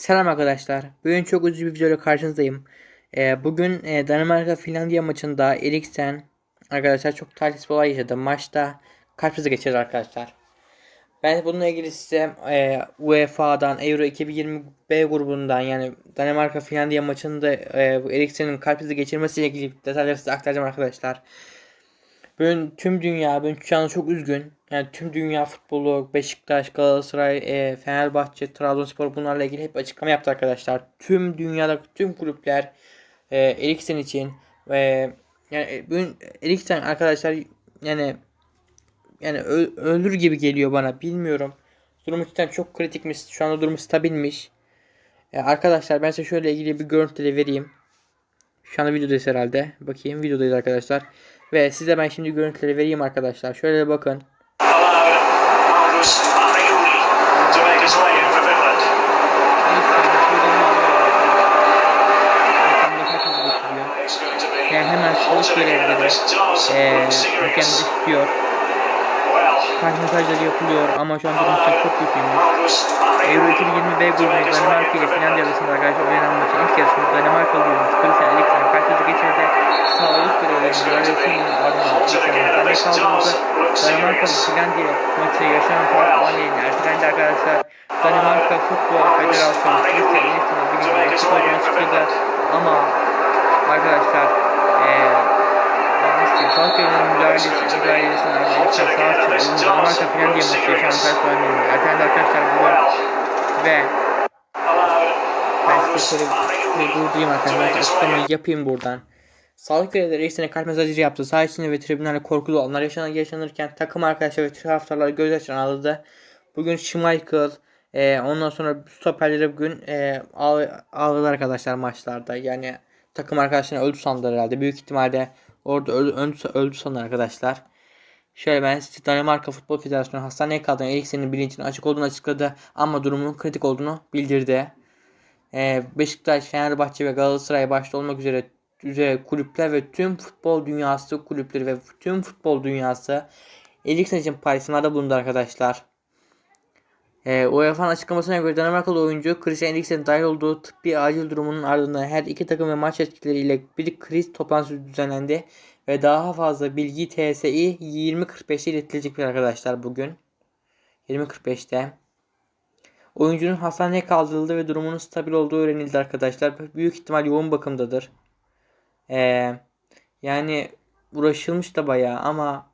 Selam arkadaşlar. Bugün çok üzücü bir videoyla karşınızdayım. Ee, bugün e, Danimarka Finlandiya maçında Eriksen arkadaşlar çok talihsiz bir olay yaşadı. Maçta kalp krizi geçirdi arkadaşlar. Ben bununla ilgili size e, UEFA'dan Euro 2020 B grubundan yani Danimarka Finlandiya maçında e, Eriksen'in kalp krizi geçirmesiyle ilgili detayları size aktaracağım arkadaşlar. Bugün tüm dünya, bugün şu an çok üzgün. Yani tüm dünya futbolu, Beşiktaş, Galatasaray, e, Fenerbahçe, Trabzonspor bunlarla ilgili hep açıklama yaptı arkadaşlar. Tüm dünyada tüm kulüpler e, Eriksen için ve yani e, bugün Eriksen arkadaşlar yani yani ölür gibi geliyor bana bilmiyorum. Durumu cidden çok kritikmiş. Şu anda durumu stabilmiş. E, arkadaşlar ben size şöyle ilgili bir görüntüleri vereyim. Şu anda videodayız herhalde. Bakayım videodayız arkadaşlar. Ve size ben şimdi görüntüleri vereyim arkadaşlar. Şöyle bakın. Hemen and görevleri look hakem serious. istiyor. Kaç mesajları yapılıyor ama şu an durum çok çok kötüymüş. Euro Arregui 2020 B way Danimarka ile Finlandiya Finland. arasında arkadaşlar oynanan maçın ilk yarısında Danimarkalı yıldız Christian Eriksen krizi geçirdi. Sağlık görevlilerinin müdahalesinin ardından hastaneye kaldırıldı. Danimarka ve Finlandiya maçı yaşanan tuhaf olayla ertelendi arkadaşlar. Danimarka Futbol Federasyonu Christian Eriksen'in bir gün açık olduğunu açıkladı. Ama arkadaşlar Sağlık görevlilerinin müdahalesi, müdahalesinden Eriksen sağ çıktı. Danimarka Finlandiya maçı yaşanan tuhaf olayla ertelendi arkadaşlar bu Well, ve ben size şöyle durdurayım arkadaşlar. Açıklamayı yapayım buradan. Sağlık görevlileri Eriksen'e kalp mesajı yaptı. Sağ içinde ve tribünlerde korkulu olanlar yaşanan yaşanırken takım arkadaşları ve taraftarlar gözyaşlarını ağladı. Bugün Schmeichel e, ondan sonra stoperleri bugün e, ağ- ağladı arkadaşlar maçlarda. Yani takım arkadaşlarına öldü sandılar herhalde. Büyük ihtimalle orada öldü, öldü, öldü sanır arkadaşlar. Şöyle ben Danimarka Futbol Federasyonu hastaneye kaldıran Eriksen'in bilincinin açık olduğunu açıkladı ama durumunun kritik olduğunu bildirdi. Ee, Beşiktaş, Fenerbahçe ve Galatasaray başta olmak üzere üzere kulüpler ve tüm futbol dünyası kulüpleri ve tüm futbol dünyası Eriksen için paylaşımlarda bulundu arkadaşlar. Ee, UEFA'nın açıklamasına göre Danimarkalı oyuncu Christian Eriksen dahil olduğu tıbbi acil durumunun ardından her iki takım ve maç yetkilileriyle bir kriz toplantısı düzenlendi ve daha fazla bilgi TSI 20.45'te iletilecektir arkadaşlar bugün. 20.45'te. Oyuncunun hastaneye kaldırıldı ve durumunun stabil olduğu öğrenildi arkadaşlar. Büyük ihtimal yoğun bakımdadır. Ee, yani uğraşılmış da bayağı ama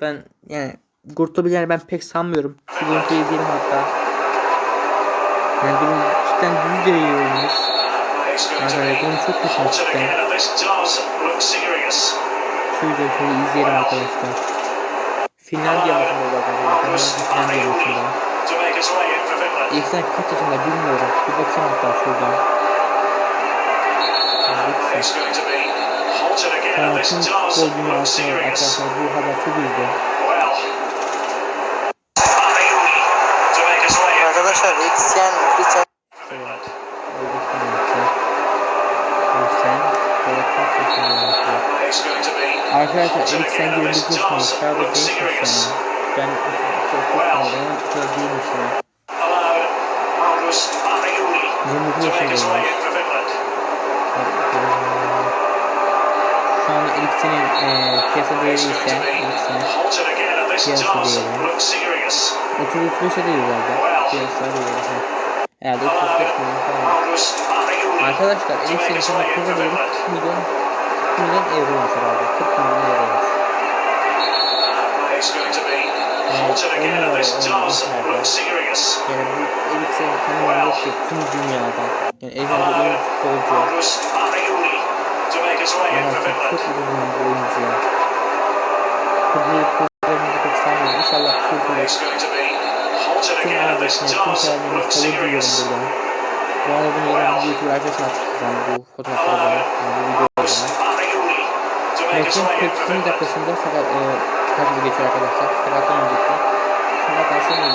ben yani kurtulabileceğini ben pek sanmıyorum. Şu görüntüyü izleyelim hatta. Yani durum cidden düz yere yayılmış. It's going to Yani durum çok kötü cidden. videoyu şöyle izleyelim arkadaşlar. Finlandiya maçında bakın. Marcus Finlandiya maçında. to make his way in for Finland. İlk sen kaç yaşında bilmiyorum. Bir bakayım hatta şuradan. Does futbol look dünyası serious. arkadaşlar bu haber çok üzdü. Arkadaşlar X'yen X'yen Evet. Arkadaşlar X'yen 29 mu? Sadece 5 sene. Ben 39 mu? Eriksen'in eee piyasa değeri ise Eriksen Piyasa değeri. look serious. 30-35'e değil herhalde. Piyasa değeri. he. Herhalde 35 milyon falan. Arkadaşlar Eriksen'in in piyasa değeri Finland. 40 milyon 40 milyon euroymuş herhalde. 40 milyon serious. Yani bu Eriksen'in tanımı yok ki tüm dünyada. Yani Eriksen bir oyun futbolcu. İnşallah kurtulur. Tüm ailesine, tüm sabır diliyorum serious. buradan. Bu arada bunu yine bir YouTube arkadaşına atacağım bu fotoğrafları bana. Yani bu videoları bana. Maçın way in 42. for Finland. dakikasında sakat, e, takibi geçiyor arkadaşlar. Sakattan öncekti. Sakattan sonra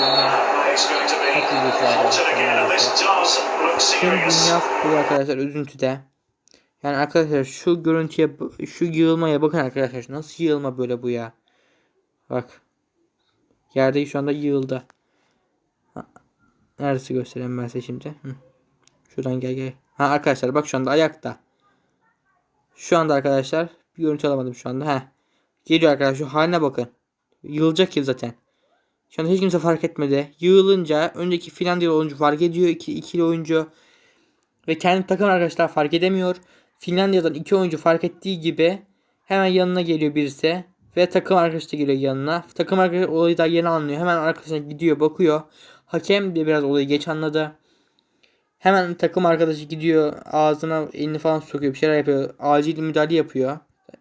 be takibi geçiyor arkadaşlar. Tüm dünya futbolu arkadaşlar üzüntüde. Yani arkadaşlar şu görüntüye, şu yığılmaya bakın arkadaşlar. Nasıl yığılma böyle bu ya. Bak. Yerde şu anda yığıldı. Ha, Neresi göstereyim ben size şimdi. Şuradan gel gel. Ha arkadaşlar bak şu anda ayakta. Şu anda arkadaşlar bir görüntü alamadım şu anda. Heh. Geliyor arkadaşlar şu haline bakın. Yığılacak yıl zaten. Şu anda hiç kimse fark etmedi. Yığılınca önceki Finlandiyalı oyuncu fark ediyor. iki, ikili oyuncu. Ve kendi takım arkadaşlar fark edemiyor. Finlandiya'dan iki oyuncu fark ettiği gibi hemen yanına geliyor birisi. Ve takım arkadaşı da geliyor yanına. Takım arkadaşı olayı da yeni anlıyor. Hemen arkadaşına gidiyor bakıyor. Hakem de biraz olayı geç anladı. Hemen takım arkadaşı gidiyor ağzına elini falan sokuyor bir şeyler yapıyor. Acil müdahale yapıyor.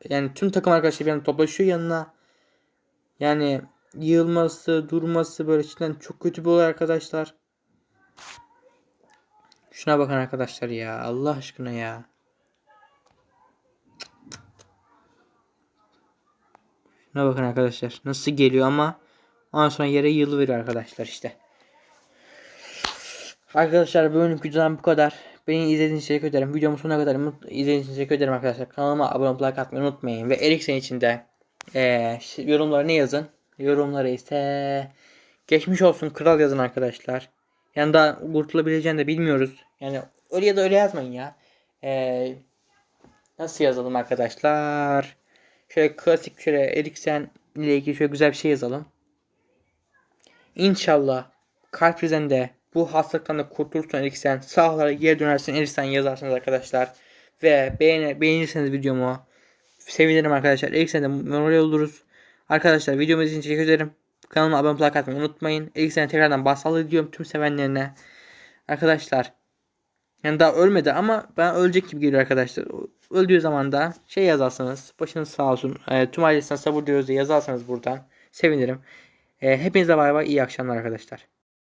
Yani tüm takım arkadaşları bir anda toplaşıyor yanına. Yani yığılması, durması böyle cidden çok kötü bir olay arkadaşlar. Şuna bakın arkadaşlar ya. Allah aşkına ya. Şuna bakın arkadaşlar. Nasıl geliyor ama ondan sonra yere yılı veriyor arkadaşlar işte. Arkadaşlar bugünlük videodan bu kadar. Beni izlediğiniz için teşekkür ederim. Videomu sonuna kadar izlediğiniz için teşekkür ederim arkadaşlar. Kanalıma abone olup like atmayı unutmayın. Ve Eriksen için de eee yorumlarını yazın. Yorumları ise geçmiş olsun kral yazın arkadaşlar. Yani daha kurtulabileceğini de bilmiyoruz. Yani öyle ya da öyle yazmayın ya. Eee nasıl yazalım arkadaşlar? Şöyle klasik şöyle Eriksen ile ilgili şöyle güzel bir şey yazalım. İnşallah kalp de bu hastalıktan da kurtulursun Eriksen. Sağlara geri dönersin Eriksen yazarsınız arkadaşlar. Ve beğeni, beğenirseniz videomu sevinirim arkadaşlar. Eriksen'de moral oluruz. Arkadaşlar videomu için teşekkür ederim. Kanalıma abone olmayı atmayı unutmayın. Eriksen'e tekrardan başsağlığı diliyorum tüm sevenlerine. Arkadaşlar yani daha ölmedi ama ben ölecek gibi geliyor arkadaşlar. Öldüğü zaman da şey yazarsınız. Başınız sağ olsun. E, tüm ailesine sabır diliyoruz diye yazarsanız buradan sevinirim. E, hepinize bay bay iyi akşamlar arkadaşlar.